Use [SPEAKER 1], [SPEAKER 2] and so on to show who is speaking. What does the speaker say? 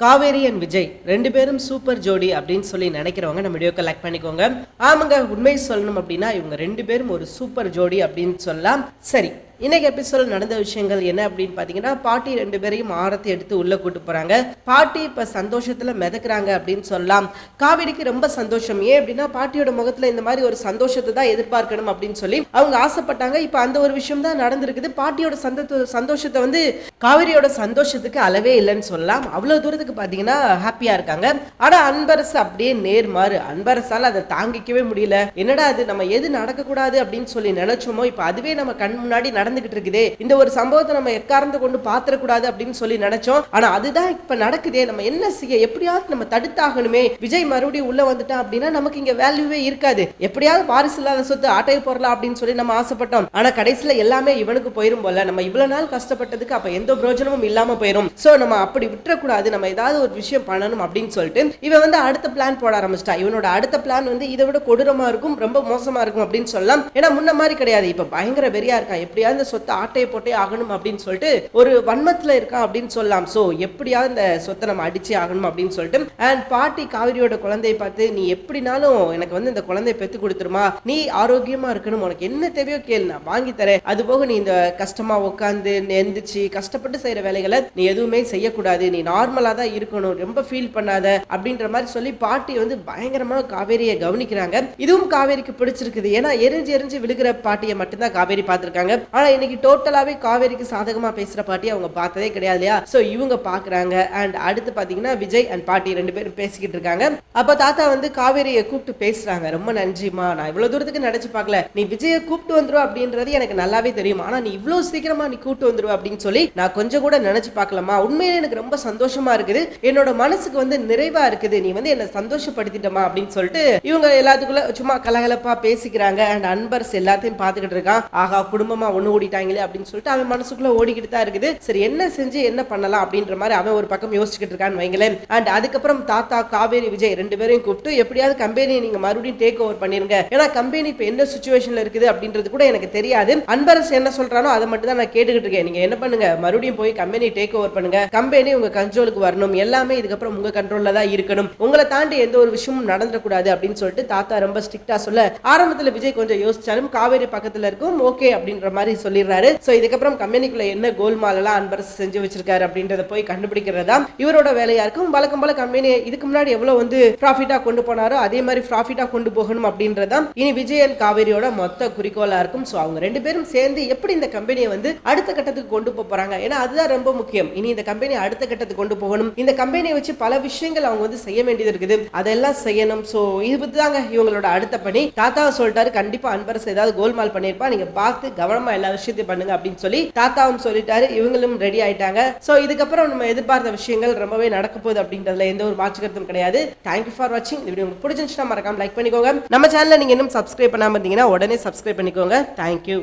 [SPEAKER 1] Kaveri and Vijay. ரெண்டு பேரும் super ஜோடி அப்படின்னு சொல்லி நினைக்கிறவங்க நம்ம வீடியோ கலெக்ட் பண்ணிக்கோங்க. ஆமாங்க உண்மை சொல்லணும் அப்படின்னா இவங்க ரெண்டு பேரும் ஒரு சூப்பர் ஜோடி அப்படின்னு சொல்லலாம். சரி இன்னைக்கு எபிசோட் நடந்த விஷயங்கள் என்ன அப்படின்னு பார்த்தீங்கன்னா பாட்டி ரெண்டு பேரையும் ஆரத்தி எடுத்து உள்ள கூட்டு போறாங்க. பாட்டி இப்ப சந்தோஷத்துல மிதக்குறாங்க அப்படின்னு சொல்லலாம். காவிரிக்கு ரொம்ப சந்தோஷம். ஏன் அப்படின்னா பாட்டியோட முகத்துல இந்த மாதிரி ஒரு சந்தோஷத்தை தான் எதிர்பார்க்கணும் அப்படின்னு சொல்லி அவங்க ஆசைப்பட்டாங்க. இப்ப அந்த ஒரு விஷயம் தான் நடந்திருக்குது. பாட்டியோட சந்த சந்தோஷத்தை வந்து காவிரியோட சந்தோஷத்துக்கு அளவே இல்லைன்னு சொல்லலாம். அவ்வளவு தூரத்துக்கு பாத்தீங்கன்னா ஹாப்பியா இருக்காங்க. ஆனா அன்பரசு அப்படியே நேர்மாறு. அன்பரசால அதை தாங்கிக்கவே முடியல. என்னடா அது நம்ம எது நடக்கக்கூடாது அப்படின்னு சொல்லி நினைச்சோமோ இப்ப அதுவே நம்ம கண் முன்னாடி நடந்துகிட்டு இருக்குதே இந்த ஒரு சம்பவத்தை நம்ம எக்காரந்து கொண்டு பாத்திரக்கூடாது அப்படின்னு சொல்லி நினைச்சோம். ஆனா அதுதான் இப்ப நடக்குதே. நம்ம என்ன செய்ய எப்படியாவது நம்ம தடுத்தாகணுமே. விஜய் மறுபடியும் உள்ள வந்துட்டான் அப்படின்னா நமக்கு இங்க வேல்யூவே இருக்காது. எப்படியாவது வாரிசு இல்லாத சொத்து ஆட்டையை போடலாம் அப்படின்னு சொல்லி நம்ம ஆசைப்பட்டோம். ஆனா கடைசியில எல்லாமே இவனுக்கு போயிரும் போல. நம்ம இவ்வளவு நாள் கஷ்டப்பட்டதுக்கு அப்ப எந்த பிரோஜனமும் இல்லாம போயிரும். சோ நம்ம அப்படி விட்டுறக்கூடாது. நம்ம ஏதாவது ஒரு விஷயம் பண்ணணும் அப்படின்னு சொல்லிட்டு இவன் வந்து அடுத்த பிளான் போட ஆரம்பிச்சிட்டா. இவனோட அடுத்த பிளான் வந்து இதை விட கொடூரமா இருக்கும் ரொம்ப மோசமா இருக்கும் அப்படின்னு சொல்லலாம். ஏன்னா முன்ன மாதிரி கிடையாது. இப்ப பயங்கர வெறியா இருக்கான் எப்படியாவது இழந்த சொத்தை ஆட்டையை போட்டே ஆகணும் அப்படின்னு சொல்லிட்டு ஒரு வன்மத்துல இருக்கான் அப்படின்னு சொல்லலாம். சோ எப்படியாவது இந்த சொத்தை நம்ம அடிச்சே ஆகணும் அப்படின்னு சொல்லிட்டு. அண்ட் பாட்டி காவிரியோட குழந்தையை பார்த்து நீ எப்படினாலும் எனக்கு வந்து இந்த குழந்தைய பெற்று கொடுத்துருமா? நீ ஆரோக்கியமா இருக்கணும். உனக்கு என்ன தேவையோ கேள். நான் வாங்கி தரேன். அது போக நீ இந்த கஷ்டமா உட்காந்து எந்திரிச்சு கஷ்டப்பட்டு செய்யற வேலைகளை நீ எதுவுமே செய்யக்கூடாது. நீ நார்மலா தான் இருக்கணும். ரொம்ப ஃபீல் பண்ணாத. அப்படின்ற மாதிரி சொல்லி பாட்டி வந்து பயங்கரமா காவேரியை கவனிக்கிறாங்க. இதுவும் காவேரிக்கு பிடிச்சிருக்குது. ஏன்னா எரிஞ்சு எரிஞ்சு விழுகிற பாட்டியை மட்டும்தான் காவேரி பார்த்துருக்காங்க. ஆனா இன்னைக்கு டோட்டலாவே காவேரிக்கு சாதகமா பேசுற பாட்டி அவங்க பார்த்ததே கிடையாது இல்லையா? சோ இவங்க பாக்குறாங்க அண்ட் அடுத்து பாத்தீங்கன்னா விஜய் அண்ட் பாட்டி ரெண்டு பேரும் பேசிக்கிட்டு இருக்காங்க. அப்ப தாத்தா வந்து காவேரியை கூப்பிட்டு பேசுறாங்க. ரொம்ப நன்றிமா நான் இவ்வளவு தூரத்துக்கு நினைச்சு பார்க்கல. நீ விஜயை கூப்பிட்டு வந்துருவ அப்படின்றது எனக்கு நல்லாவே தெரியும். ஆனா நீ இவ்வளவு சீக்கிரமா நீ கூப்பிட்டு வந்துருவ அப்படின்னு சொல்லி நான் கொஞ்சம் கூட நினைச்சு பார்க்கலாமா உண்மையிலே எனக்கு ரொம்ப சந்தோஷமா இருக்குது. என்னோட மனசுக்கு வந்து நிறைவா இருக்குது. நீ வந்து என்ன சந்தோஷப்படுத்திட்டமா அப்படின்னு சொல்லிட்டு இவங்க எல்லாத்துக்குள்ள சும்மா கலகலப்பா பேசிக்கிறாங்க. அண்ட் அன்பர்ஸ் எல்லாத்தையும் பார்த்துக்கிட்டு இருக்கான். ஆகா குடும்பமா ஒண்ணு ஓடிட்டாங்களே அப்படின்னு சொல்லிட்டு அவன் மனசுக்குள்ள ஓடிக்கிட்டு தான் இருக்குது. சரி என்ன செஞ்சு என்ன பண்ணலாம் அப்படின்ற மாதிரி அவன் ஒரு பக்கம் யோசிச்சுக்கிட்டு இருக்கான்னு வைங்களேன். அண்ட் அதுக்கப்புறம் தாத்தா காவேரி விஜய் ரெண்டு பேரையும் கூப்பிட்டு எப்படியாவது கம்பெனியை நீங்க மறுபடியும் டேக் ஓவர் பண்ணிருங்க. ஏன்னா கம்பெனி இப்போ என்ன சுச்சுவேஷன்ல இருக்குது அப்படின்றது கூட எனக்கு தெரியாது. அன்பரசு என்ன சொல்றானோ அதை மட்டும் தான் நான் கேட்டுக்கிட்டு இருக்கேன். நீங்க என்ன பண்ணுங்க? மறுபடியும் போய் கம்பெனி டேக் ஓவர் பண்ணுங்க. கம்பெனி உங்க கண்ட்ரோலுக்கு வரணும். எல்லாமே இதுக்கப்புறம் உங்க கண்ட்ரோல்ல தான் இருக்கணும். உங்களை தாண்டி எந்த ஒரு விஷயமும் நடந்துடக்கூடாது அப்படின்னு சொல்லிட்டு தாத்தா ரொம்ப ஸ்ட்ரிக்டா சொல்ல ஆரம்பத்துல விஜய் கொஞ்சம் யோசிச்சாலும் காவேரி பக்கத்துல இருக்கும் ஓகே அப்படின்ற மாதிரி சொல்லிடுறாரு. ஸோ இதுக்கப்புறம் கம்பெனிக்குள்ள என்ன கோல்மாலெல்லாம் அன்பரசு செஞ்சு வச்சிருக்காரு அப்படின்றத போய் கண்டுபிடிக்கிறதா? இவரோட வேலையா இருக்கும்? வழக்கம் போல கம்பெனி இதுக்கு முன்னாடி எவ்வளவு வந்து ப்ராஃபிட்டா கொண்டு போனாரோ அதே மாதிரி ப்ராஃபிட்டா கொண்டு போகணும் அப்படின்றதா இனி விஜயன் காவேரியோட மொத்த குறிக்கோளா இருக்கும். ஸோ அவங்க ரெண்டு பேரும் சேர்ந்து எப்படி இந்த கம்பெனியை வந்து அடுத்த கட்டத்துக்கு கொண்டு போக போறாங்க? ஏன்னா அதுதான் ரொம்ப முக்கியம். இனி இந்த கம்பெனி அடுத்த கட்டத்துக்கு கொண்டு போகணும். இந்த கம்பெனியை வச்சு பல விஷயங்கள் அவங்க வந்து செய்ய வேண்டியது இருக்குது. அதெல்லாம் செய்யணும். ஸோ இது தாங்க இவங்களோட அடுத்த பணி. தாத்தாவை சொல்லிட்டாரு கண்டிப்பா அன்பரசு ஏதாவது கோல்மால் பண்ணியிருப்பா. நீங்க பார்த்து கவனமா எல்லாரும் விஷயத்தை பண்ணுங்க அப்படின்னு சொல்லி தாத்தாவும் சொல்லிட்டாரு. இவங்களும் ரெடி ஆயிட்டாங்க. சோ இதுக்கப்புறம் நம்ம எதிர்பார்த்த விஷயங்கள் ரொம்பவே நடக்க போகுது அப்படின்றதுல எந்த ஒரு மாற்று கருத்தும் கிடையாது. தேங்க்யூ ஃபார் வாட்சிங் இந்த வீடியோ உங்களுக்கு பிடிச்சிருந்துச்சுன்னா மறக்காம லைக் பண்ணிக்கோங்க. நம்ம சேனலை நீங்க இன்னும் சப்ஸ்கிரைப் பண்ணாம இருந்தீங்கன்னா உடனே சப்ஸ்கிரைப் பண்ணிக்கோங்க. தேங்க்யூ